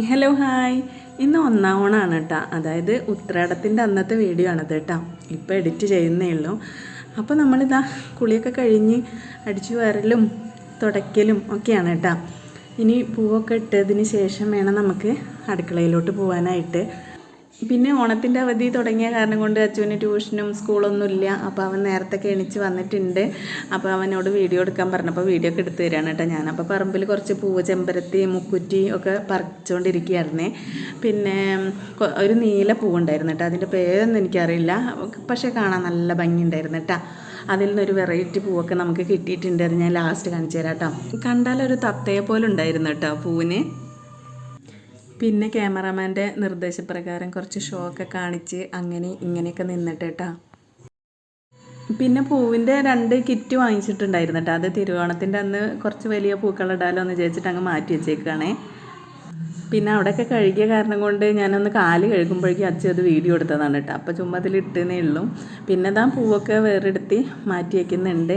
Hello hi ഇന്ന് ഒന്നാം ഓണാണ് കേട്ടോ അതായത് ഉത്രാടത്തിന്റെ അന്നത്തെ വീഡിയോ ആണത് കേട്ടോ ഇപ്പോൾ എഡിറ്റ് ചെയ്യുന്നേ ഉള്ളൂ. അപ്പോൾ നമ്മളിതാ കുളിയൊക്കെ കഴിഞ്ഞ് അടിച്ചു വരലും തുടയ്ക്കലും ഒക്കെയാണ് കേട്ടോ ഇനി പൂവൊക്കെ ഇട്ടതിന് ശേഷം വേണം നമുക്ക് അടുക്കളയിലോട്ട് പോകാനായിട്ട് പിന്നെ ഓണത്തിന്റെ അവധി തുടങ്ങിയ കാരണം കൊണ്ട് അച്ചുവിന് ട്യൂഷനും സ്കൂളൊന്നും ഇല്ല. അപ്പോൾ അവൻ നേരത്തെ എണിച്ച് വന്നിട്ടുണ്ട്. അപ്പോൾ അവനോട് വീഡിയോ എടുക്കാൻ പറഞ്ഞപ്പോൾ വീഡിയോ ഒക്കെ എടുത്തു തരാണ് കേട്ടോ ഞാനപ്പോൾ പറമ്പിൽ കുറച്ച് പൂവ് ചെമ്പരത്തി മുക്കുറ്റി ഒക്കെ പറിച്ചുകൊണ്ടിരിക്കുകയായിരുന്നേ പിന്നെ ഒരു നീല പൂവുണ്ടായിരുന്നു കേട്ടോ. അതിന്റെ പേരൊന്നും എനിക്കറിയില്ല. പക്ഷേ കാണാൻ നല്ല ഭംഗിയുണ്ടായിരുന്നു കേട്ടോ. അതിൽ നിന്നൊരു വെറൈറ്റി പൂവൊക്കെ നമുക്ക് കിട്ടിയിട്ടുണ്ട്. അത് ഞാൻ ലാസ്റ്റ് കാണിച്ചു തരാം കേട്ടോ. കണ്ടാലൊരു തത്തയെ പോലെ ഉണ്ടായിരുന്നു കേട്ടോ പൂവിന്. പിന്നെ ക്യാമറാമാന്റെ നിർദ്ദേശപ്രകാരം കുറച്ച് ഷോ ഒക്കെ കാണിച്ച് അങ്ങനെ ഇങ്ങനെയൊക്കെ നിന്നിട്ട് കേട്ടോ. പിന്നെ പൂവിന്റെ രണ്ട് കിറ്റ് വാങ്ങിച്ചിട്ടുണ്ടായിരുന്നു കേട്ടോ. അത് തിരുവോണത്തിന്റെ അന്ന് കുറച്ച് വലിയ പൂക്കളിടാലോ എന്ന് വിചാരിച്ചിട്ട് അങ്ങ് മാറ്റി വെച്ചേക്കാണേ പിന്നെ അവിടെയൊക്കെ കഴുകിയ കാരണം കൊണ്ട് ഞാനൊന്ന് കാൽ കഴുകുമ്പോഴേക്കും അച്ഛൻ അത് വീഡിയോ എടുത്തതാണ് കേട്ടോ. അപ്പോൾ ചുമ്മാ അതിൽ ഇട്ടേന്നേ ഉള്ളൂ. പിന്നെ താ പൂവൊക്കെ വേറെടുത്തി മാറ്റി വയ്ക്കുന്നുണ്ട്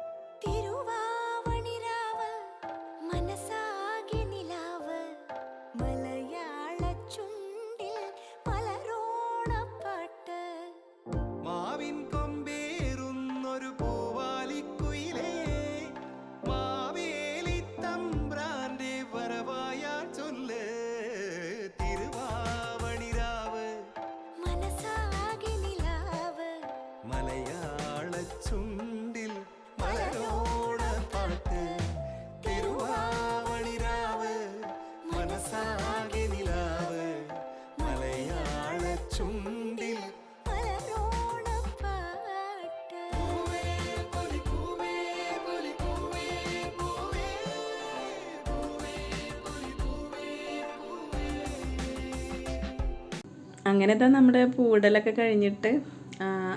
അങ്ങനത്തെ നമ്മുടെ പൂടലൊക്കെ കഴിഞ്ഞിട്ട്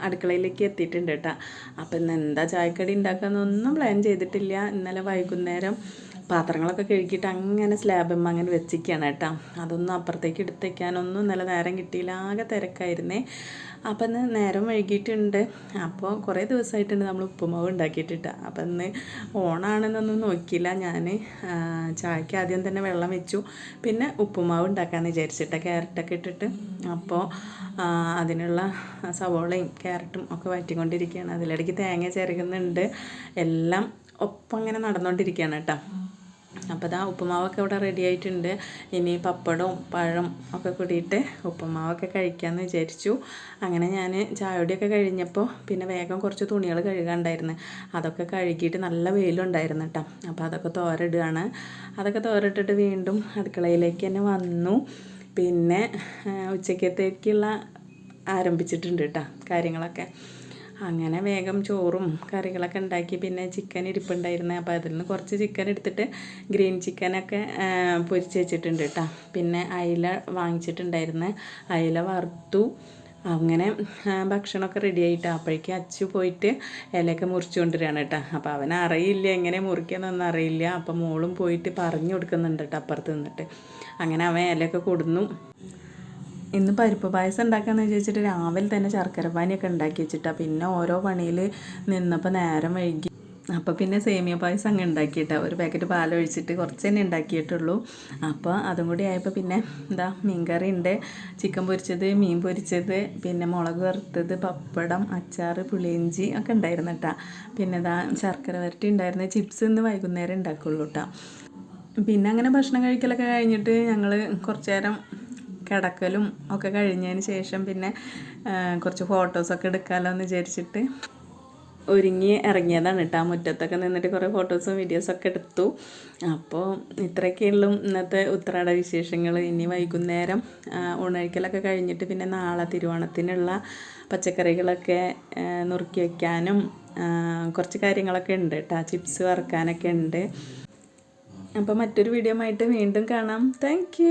അടുക്കളയിലേക്ക് എത്തിയിട്ടുണ്ട് കേട്ടോ. അപ്പം ഇന്ന് എന്താ ചായക്കടി ഉണ്ടാക്കാമെന്നൊന്നും പ്ലാൻ ചെയ്തിട്ടില്ല. ഇന്നലെ വൈകുന്നേരം പാത്രങ്ങളൊക്കെ കഴുകിയിട്ട് അങ്ങനെ സ്ലാബും അങ്ങനെ വെച്ചിരിക്കുകയാണ് കേട്ടോ. അതൊന്നും അപ്പുറത്തേക്ക് എടുത്തേക്കാനൊന്നും ഇന്നലെ നേരം കിട്ടിയില്ല. ആകെ തിരക്കായിരുന്നേ. അപ്പം ഇന്ന് നേരം വൈകിയിട്ടുണ്ട്. അപ്പോൾ കുറേ ദിവസമായിട്ടുണ്ട് നമ്മൾ ഉപ്പുമാവ് ഉണ്ടാക്കിയിട്ടിട്ട്. അപ്പം ഇന്ന് ഓണാണെന്നൊന്നും നോക്കിയില്ല. ഞാൻ ചായക്ക് ആദ്യം തന്നെ വെള്ളം വെച്ചു. പിന്നെ ഉപ്പുമാവ് ഉണ്ടാക്കാമെന്ന് വിചാരിച്ചിട്ട് ക്യാരറ്റൊക്കെ ഇട്ടിട്ട്. അപ്പോൾ അതിനുള്ള സവോളയും ക്യാരറ്റും ഒക്കെ വറ്റിക്കൊണ്ടിരിക്കുകയാണ് അതിലിടയ്ക്ക് തേങ്ങ ചിരകുന്നുണ്ട്. എല്ലാം ഒപ്പം അങ്ങനെ നടന്നുകൊണ്ടിരിക്കുകയാണ് കേട്ടോ. അപ്പോൾ ഇതാ ഉപ്പുമാവൊക്കെ ഇവിടെ റെഡി ആയിട്ടുണ്ട്. ഇനി പപ്പടവും പഴം ഒക്കെ കൂടിയിട്ട് ഉപ്പുമാവൊക്കെ കഴിക്കാമെന്ന് വിചാരിച്ചു. അങ്ങനെ ഞാൻ ചായയോടെയൊക്കെ കഴിഞ്ഞപ്പോൾ പിന്നെ വേഗം കുറച്ച് തുണികൾ കഴുകാണ്ടായിരുന്നു. അതൊക്കെ കഴുകിയിട്ട് നല്ല വെയിലുണ്ടായിരുന്നു കേട്ടോ. അപ്പോൾ അതൊക്കെ തോരയിടുകയാണ് അതൊക്കെ തോരട്ടിട്ട് വീണ്ടും അടുക്കളയിലേക്ക് തന്നെ വന്നു. പിന്നെ ഉച്ചക്കത്തേക്കുള്ള ആരംഭിച്ചിട്ടുണ്ട് കേട്ടോ കാര്യങ്ങളൊക്കെ. അങ്ങനെ വേഗം ചോറും കറികളൊക്കെ ഉണ്ടാക്കി പിന്നെ ചിക്കൻ ഇരിപ്പുണ്ടായിരുന്നു. അപ്പോൾ അതിൽ നിന്ന് കുറച്ച് ചിക്കൻ എടുത്തിട്ട് ഗ്രീൻ ചിക്കനൊക്കെ പൊരിച്ച് വെച്ചിട്ടുണ്ട് കേട്ടോ പിന്നെ അയില വാങ്ങിച്ചിട്ടുണ്ടായിരുന്നു. അയില വറുത്തു. അങ്ങനെ ഭക്ഷണമൊക്കെ റെഡി ആയിട്ട്. അപ്പോഴേക്കും അച്ചു പോയിട്ട് ഇലയൊക്കെ മുറിച്ചു കൊണ്ടുവരികയാണ് കേട്ടോ. അപ്പോൾ അവൻ അറിയില്ല എങ്ങനെ മുറിക്കാന്നൊന്നും അറിയില്ല. അപ്പോൾ മോളും പോയിട്ട് പറഞ്ഞു കൊടുക്കുന്നുണ്ട് കേട്ടോ അപ്പുറത്ത് നിന്നിട്ട്. അങ്ങനെ അവൻ ഇലയൊക്കെ കൊടുന്നു. ഇന്ന് പരിപ്പ് പായസം ഉണ്ടാക്കാന്ന് വിചാരിച്ചിട്ട് രാവിലെ തന്നെ ശർക്കര പാനിയൊക്കെ ഉണ്ടാക്കി വെച്ചിട്ടാ. പിന്നെ ഓരോ പണിയിൽ നിന്നപ്പോൾ നേരം വൈകി. അപ്പോൾ പിന്നെ സേമിയ പായസം അങ്ങ് ഉണ്ടാക്കിയിട്ട. ഒരു പാക്കറ്റ് പാലൊഴിച്ചിട്ട് കുറച്ച് തന്നെ ഉണ്ടാക്കിയിട്ടുള്ളൂ. അപ്പോൾ അതും കൂടി ആയപ്പോൾ പിന്നെ എന്താ മീൻകറി ഉണ്ട്. ചിക്കൻ പൊരിച്ചത് മീൻ പൊരിച്ചത് പിന്നെ മുളക് വറുത്തത് പപ്പടം അച്ചാർ പുളിയിഞ്ചി ഒക്കെ ഉണ്ടായിരുന്നു കേട്ടോ പിന്നെ ഇതാ ശർക്കര വരട്ടി ഉണ്ടായിരുന്നു ചിപ്സ് ഇന്ന് വൈകുന്നേരം ഉണ്ടാക്കുള്ളൂ കേട്ടോ പിന്നെ അങ്ങനെ ഭക്ഷണം കഴിക്കലൊക്കെ കഴിഞ്ഞിട്ട് ഞങ്ങൾ കുറച്ച് നേരം കിടക്കലും ഒക്കെ കഴിഞ്ഞതിന് ശേഷം പിന്നെ കുറച്ച് ഫോട്ടോസൊക്കെ എടുക്കാമല്ലോ എന്ന് വിചാരിച്ചിട്ട് ഒരുങ്ങി ഇറങ്ങിയതാണ് കേട്ടോ. ആ മുറ്റത്തൊക്കെ നിന്നിട്ട് കുറേ ഫോട്ടോസും വീഡിയോസൊക്കെ എടുത്തു. അപ്പോൾ ഇത്രയൊക്കെയുള്ളൂ ഇന്നത്തെ ഉത്രാട വിശേഷങ്ങൾ ഇനി വൈകുന്നേരം ഊണഴിക്കലൊക്കെ കഴിഞ്ഞിട്ട് പിന്നെ നാളെ തിരുവോണത്തിനുള്ള പച്ചക്കറികളൊക്കെ നുറുക്കി വയ്ക്കാനും കുറച്ച് കാര്യങ്ങളൊക്കെ ഉണ്ട് കേട്ടോ. ചിപ്സ് വറുക്കാനൊക്കെ ഉണ്ട്. അപ്പോൾ മറ്റൊരു വീഡിയോ ആയിട്ട് വീണ്ടും കാണാം. താങ്ക്